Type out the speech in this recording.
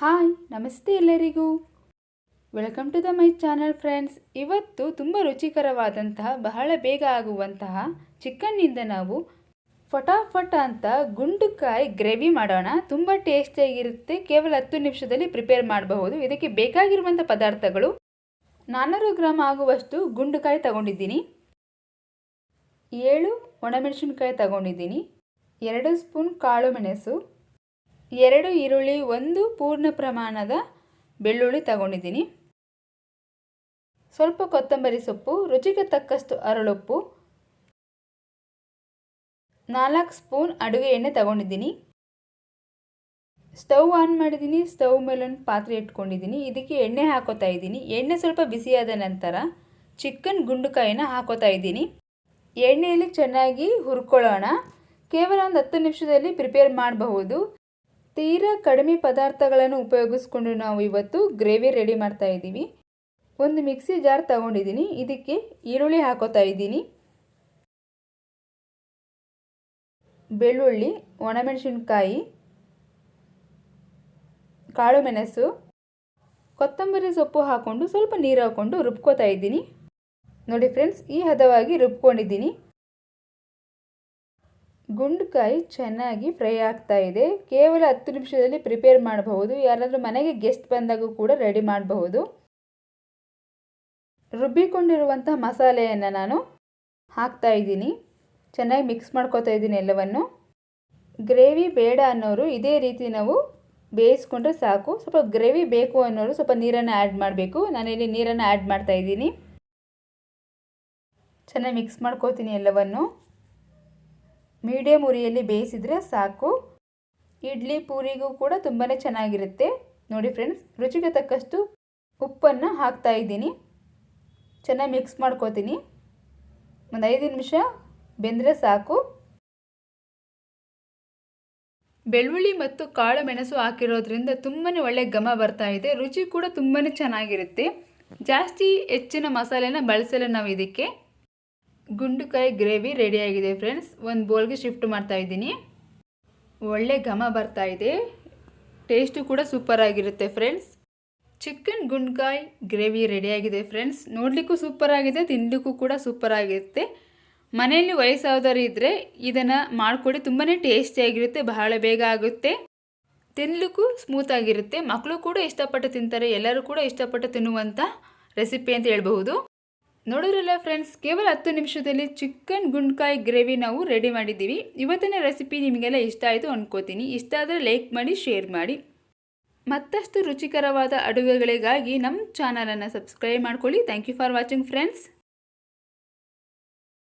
Hi, ನಮಸ್ತೆ ಎಲ್ಲರಿಗೂ. Welcome to the my channel friends ಇವತ್ತು ತುಂಬ ರುಚಿಕರವಾದಂತಹ, ಬಹಳ ಬೇಗ ಆಗುವಂತಹ ಚಿಕನ್ನಿಂದ ನಾವು ಫಟಾಫಟ್ ಅಂತ ಗುಂಡುಕಾಯಿ ಗ್ರೇವಿ ಮಾಡೋಣ. ತುಂಬ ಟೇಸ್ಟಿಯಾಗಿರುತ್ತೆ ಕೇವಲ ಹತ್ತು ನಿಮಿಷದಲ್ಲಿ ಪ್ರಿಪೇರ್ ಮಾಡಬಹುದು. ಇದಕ್ಕೆ ಬೇಕಾಗಿರುವಂಥ ಪದಾರ್ಥಗಳು ನಾನ್ನೂರು ಗ್ರಾಮ್ ಆಗುವಷ್ಟು ಗುಂಡುಕಾಯಿ ತಗೊಂಡಿದ್ದೀನಿ. ಏಳು ಒಣಮೆಣಸಿನ್ಕಾಯಿ ತಗೊಂಡಿದ್ದೀನಿ. ಎರಡು ಸ್ಪೂನ್ ಕಾಳು ಮೆಣಸು. ಎರಡು ಈರುಳ್ಳಿ ಒಂದು ಪೂರ್ಣ ಪ್ರಮಾಣದ ಬೆಳ್ಳುಳ್ಳಿ ತಗೊಂಡಿದ್ದೀನಿ. ಸ್ವಲ್ಪ ಕೊತ್ತಂಬರಿ ಸೊಪ್ಪು, ರುಚಿಗೆ ತಕ್ಕಷ್ಟು ಅರಳುಪ್ಪು, ನಾಲ್ಕು ಸ್ಪೂನ್ ಅಡುಗೆ ಎಣ್ಣೆ ತಗೊಂಡಿದ್ದೀನಿ. ಸ್ಟವ್ ಆನ್ ಮಾಡಿದ್ದೀನಿ, ಸ್ಟವ್ ಮೇಲೊಂದು ಪಾತ್ರೆ ಇಟ್ಕೊಂಡಿದ್ದೀನಿ. ಇದಕ್ಕೆ ಎಣ್ಣೆ ಹಾಕೋತಾ ಇದ್ದೀನಿ. ಎಣ್ಣೆ ಸ್ವಲ್ಪ ಬಿಸಿಯಾದ ನಂತರ ಚಿಕನ್ ಗುಂಡುಕಾಯಿನ ಹಾಕೋತಾ ಇದ್ದೀನಿ. ಎಣ್ಣೆಯಲ್ಲಿ ಚೆನ್ನಾಗಿ ಹುರ್ಕೊಳ್ಳೋಣ. ಕೇವಲ ಒಂದು ಹತ್ತು ನಿಮಿಷದಲ್ಲಿ ಪ್ರಿಪೇರ್ ಮಾಡಬಹುದು. ತೀರಾ ಕಡಿಮೆ ಪದಾರ್ಥಗಳನ್ನು ಉಪಯೋಗಿಸ್ಕೊಂಡು ನಾವು ಇವತ್ತು ಗ್ರೇವಿ ರೆಡಿ ಮಾಡ್ತಾ ಇದ್ದೀವಿ. ಒಂದು ಮಿಕ್ಸಿ ಜಾರ್ ತಗೊಂಡಿದ್ದೀನಿ. ಇದಕ್ಕೆ ಈರುಳ್ಳಿ ಹಾಕೋತಾ ಇದ್ದೀನಿ. ಬೆಳ್ಳುಳ್ಳಿ, ಒಣಮೆಣಸಿನ್ಕಾಯಿ, ಕಾಳು ಮೆಣಸು, ಕೊತ್ತಂಬರಿ ಸೊಪ್ಪು ಹಾಕ್ಕೊಂಡು ಸ್ವಲ್ಪ ನೀರು ಹಾಕ್ಕೊಂಡು ರುಬ್ಕೋತಾ ಇದ್ದೀನಿ. ನೋಡಿ ಫ್ರೆಂಡ್ಸ್, ಈ ಹದವಾಗಿ ರುಬ್ಕೊಂಡಿದ್ದೀನಿ. ಗುಂಡುಕಾಯಿ ಚೆನ್ನಾಗಿ ಫ್ರೈ ಆಗ್ತಾ ಇದೆ. ಕೇವಲ ಹತ್ತು ನಿಮಿಷದಲ್ಲಿ ಪ್ರಿಪೇರ್ ಮಾಡಬಹುದು. ಯಾರಾದರೂ ಮನೆಗೆ ಗೆಸ್ಟ್ ಬಂದಾಗೂ ಕೂಡ ರೆಡಿ ಮಾಡಬಹುದು. ರುಬ್ಬಿಕೊಂಡಿರುವಂಥ ಮಸಾಲೆಯನ್ನು ನಾನು ಹಾಕ್ತಾ ಇದ್ದೀನಿ. ಚೆನ್ನಾಗಿ ಮಿಕ್ಸ್ ಮಾಡ್ಕೋತಾ ಇದ್ದೀನಿ ಎಲ್ಲವನ್ನು. ಗ್ರೇವಿ ಬೇಡ ಅನ್ನೋರು ಇದೇ ರೀತಿ ನಾವು ಬೇಯಿಸ್ಕೊಂಡ್ರೆ ಸಾಕು. ಸ್ವಲ್ಪ ಗ್ರೇವಿ ಬೇಕು ಅನ್ನೋರು ಸ್ವಲ್ಪ ನೀರನ್ನು ಆ್ಯಡ್ ಮಾಡಬೇಕು. ನಾನಿಲ್ಲಿ ನೀರನ್ನು ಆ್ಯಡ್ ಮಾಡ್ತಾ ಇದ್ದೀನಿ. ಚೆನ್ನಾಗಿ ಮಿಕ್ಸ್ ಮಾಡ್ಕೋತೀನಿ ಎಲ್ಲವನ್ನು. ಮೀಡಿಯಮ್ ಉರಿಯಲ್ಲಿ ಬೇಯಿಸಿದರೆ ಸಾಕು. ಇಡ್ಲಿ ಪೂರಿಗೂ ಕೂಡ ತುಂಬಾ ಚೆನ್ನಾಗಿರುತ್ತೆ. ನೋಡಿ ಫ್ರೆಂಡ್ಸ್, ರುಚಿಗೆ ತಕ್ಕಷ್ಟು ಉಪ್ಪನ್ನು ಹಾಕ್ತಾ ಇದ್ದೀನಿ. ಚೆನ್ನಾಗಿ ಮಿಕ್ಸ್ ಮಾಡ್ಕೋತೀನಿ. ಒಂದು ಐದು ನಿಮಿಷ ಬೆಂದರೆ ಸಾಕು. ಬೆಳ್ಳುಳ್ಳಿ ಮತ್ತು ಕಾಳು ಮೆಣಸು ಹಾಕಿರೋದ್ರಿಂದ ತುಂಬಾ ಒಳ್ಳೆ ಘಮ ಬರ್ತಾ ಇದೆ. ರುಚಿ ಕೂಡ ತುಂಬಾ ಚೆನ್ನಾಗಿರುತ್ತೆ. ಜಾಸ್ತಿ ಹೆಚ್ಚಿನ ಮಸಾಲೆನ ಬಳಸಲ್ಲ ನಾವು ಇದಕ್ಕೆ. ಗುಂಡುಕಾಯಿ ಗ್ರೇವಿ ರೆಡಿಯಾಗಿದೆ ಫ್ರೆಂಡ್ಸ್ ಒಂದು ಬೋಲ್ಗೆ ಶಿಫ್ಟ್ ಮಾಡ್ತಾ ಇದ್ದೀನಿ. ಒಳ್ಳೆ ಘಮ ಬರ್ತಾ ಇದೆ. ಟೇಸ್ಟು ಕೂಡ ಸೂಪರ್ ಆಗಿರುತ್ತೆ ಫ್ರೆಂಡ್ಸ್ ಚಿಕನ್ ಗುಂಡ್ಕಾಯಿ ಗ್ರೇವಿ ರೆಡಿಯಾಗಿದೆ ಫ್ರೆಂಡ್ಸ್ ನೋಡಲಿಕ್ಕೂ ಸೂಪರ್ ಆಗಿದೆ ತಿನ್ನಲಿಕ್ಕೂ ಕೂಡ ಸೂಪರ್ ಆಗಿರುತ್ತೆ. ಮನೆಯಲ್ಲಿ ವಯಸ್ಸಾದವರು ಇದ್ದರೆ ಇದನ್ನು ಮಾಡಿಕೊಡಿ ತುಂಬಾ ಟೇಸ್ಟಿಯಾಗಿರುತ್ತೆ ಬಹಳ ಬೇಗ ಆಗುತ್ತೆ. ತಿನ್ನಲಿಕ್ಕೂ ಸ್ಮೂತಾಗಿರುತ್ತೆ ಮಕ್ಕಳು ಕೂಡ ಇಷ್ಟಪಟ್ಟು ತಿಂತಾರೆ, ಎಲ್ಲರೂ ಕೂಡ ಇಷ್ಟಪಟ್ಟು ತಿನ್ನುವಂಥ ರೆಸಿಪಿ ಅಂತ ಹೇಳ್ಬಹುದು. ನೋಡಿದ್ರಲ್ಲ ಫ್ರೆಂಡ್ಸ್ ಕೇವಲ ಹತ್ತು ನಿಮಿಷದಲ್ಲಿ ಚಿಕನ್ ಗುಂಡ್ಕಾಯಿ ಗ್ರೇವಿ ನಾವು ರೆಡಿ ಮಾಡಿದ್ದೀವಿ. ಇವತ್ತಿನ ರೆಸಿಪಿ ನಿಮಗೆಲ್ಲ ಇಷ್ಟ ಆಯಿತು ಅಂದ್ಕೋತೀನಿ ಇಷ್ಟ ಆದರೆ ಲೈಕ್ ಮಾಡಿ ಶೇರ್ ಮಾಡಿ. ಮತ್ತಷ್ಟು ರುಚಿಕರವಾದ ಅಡುಗೆಗಳಿಗಾಗಿ ನಮ್ಮ ಚಾನಲನ್ನು ಸಬ್ಸ್ಕ್ರೈಬ್ ಮಾಡ್ಕೊಳ್ಳಿ. Thank you for watching friends